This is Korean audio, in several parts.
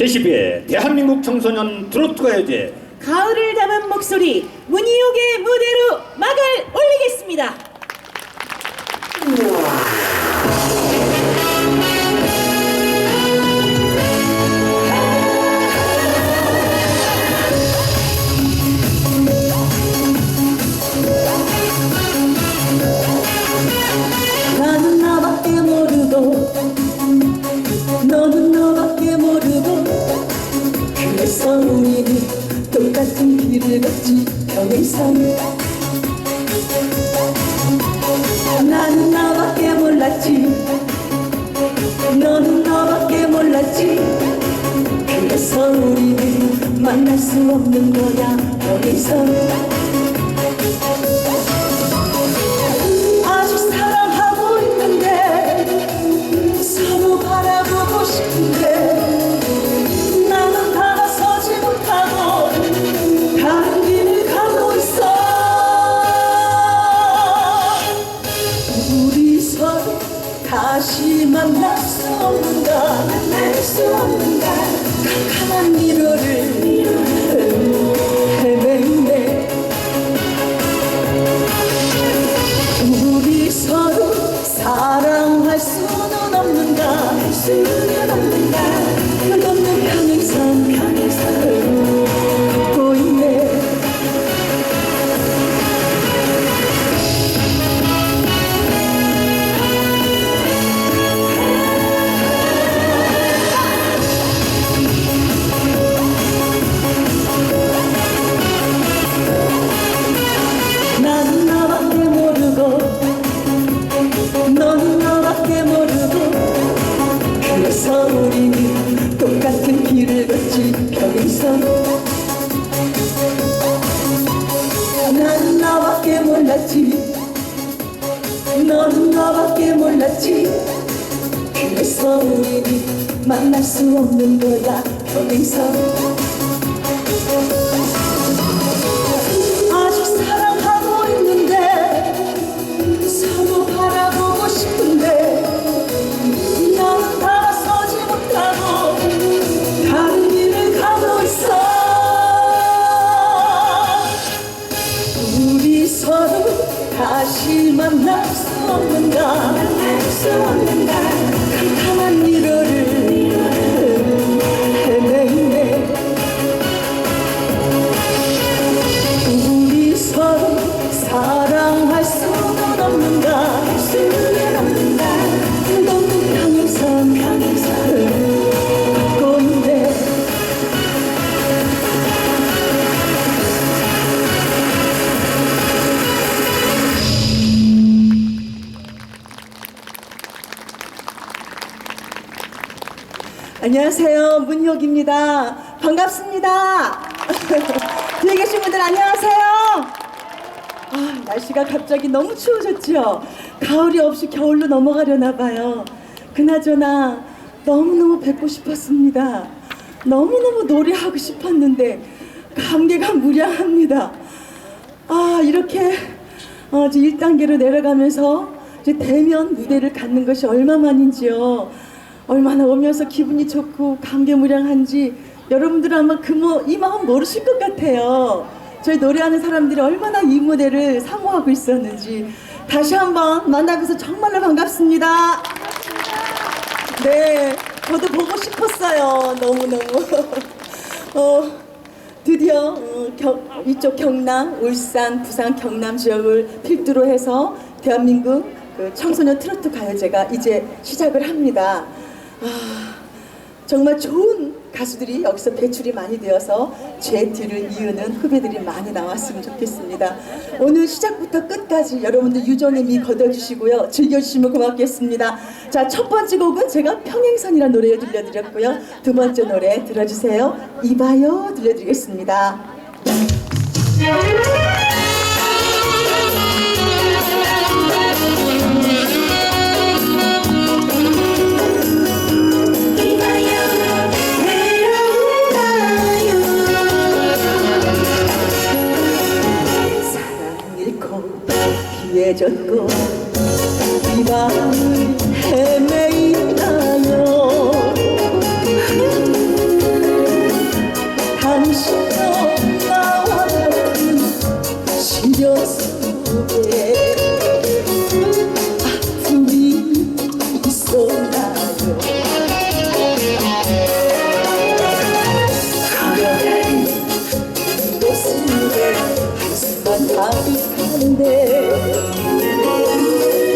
제10회 대한민국 청소년 트로트 가요제 가을을 담은 목소리 문희옥의 무대로 막을 올리겠습니다. 수 없는 거야 평생 아직 사랑하고 있는데 서로 바라보고 싶은데 나는 다가서지 못하고 다른 길을 가고 있어. 우리 서로 다시 만날 수 없는가 만날 수 없는가 캄캄한 미로를 평생 나는 나밖에 몰랐지. 너는 너밖에 몰랐지. 그래서 우리는 만날 수 없는 거야 평생 만날 수없 안녕하세요. 문혁입니다. 반갑습니다. 뒤에 계신 분들 안녕하세요. 아, 날씨가 갑자기 너무 추워졌죠 가을이 없이 겨울로 넘어가려나 봐요. 그나저나 너무너무 뵙고 싶었습니다. 너무너무 노래하고 싶었는데 감개가 무량합니다. 아 이렇게 어, 이제 1단계로 내려가면서 이제 대면 무대를 갖는 것이 얼마만인지요. 얼마나 오면서 기분이 좋고 감개무량한지 여러분들은 아마 그 뭐 이 마음 모르실 것 같아요. 저희 노래하는 사람들이 얼마나 이 무대를 사모하고 있었는지 다시 한번 만나뵈서 정말로 반갑습니다. 네, 저도 보고 싶었어요. 너무너무. 어, 드디어 어, 경- 이쪽 경남, 울산, 부산, 경남 지역을 필두로 해서 대한민국 그 청소년 트로트 가요제가 이제 시작을 합니다. 아, 정말 좋은 가수들이 여기서 배출이 많이 되어서 제 뒤를 이으는 후배들이 많이 나왔으면 좋겠습니다. 오늘 시작부터 끝까지 여러분들 유종의 미 거둬주시고요. 즐겨주시면 고맙겠습니다. 자, 첫 번째 곡은 제가 평행선이라는 노래 들려드렸고요. 두 번째 노래 들어주세요. 이봐요 들려드리겠습니다. 피해졌고 이 밤을 헤매이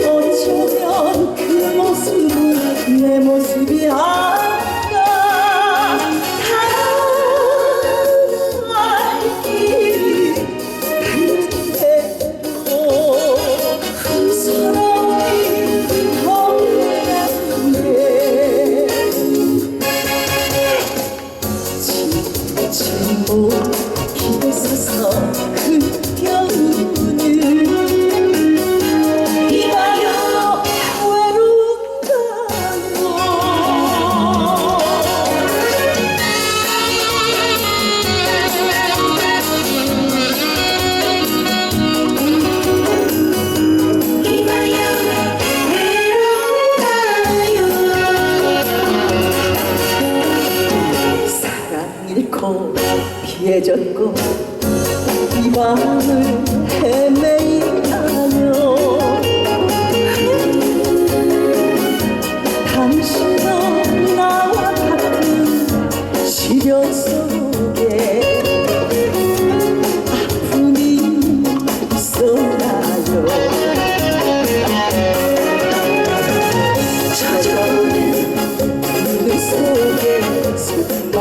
어쩌면 그 모습은 내 모습이야?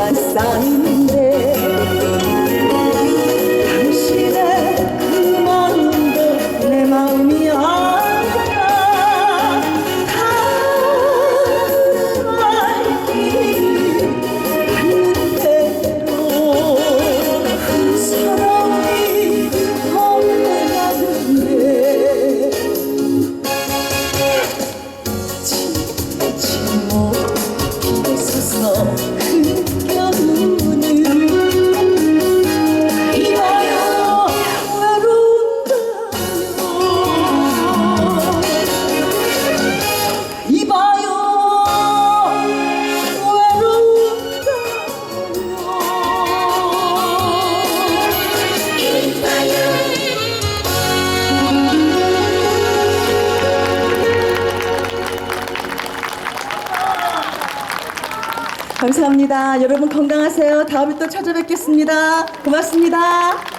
Pakistanim 감사합니다. 여러분 건강하세요. 다음에 또 찾아뵙겠습니다. 고맙습니다.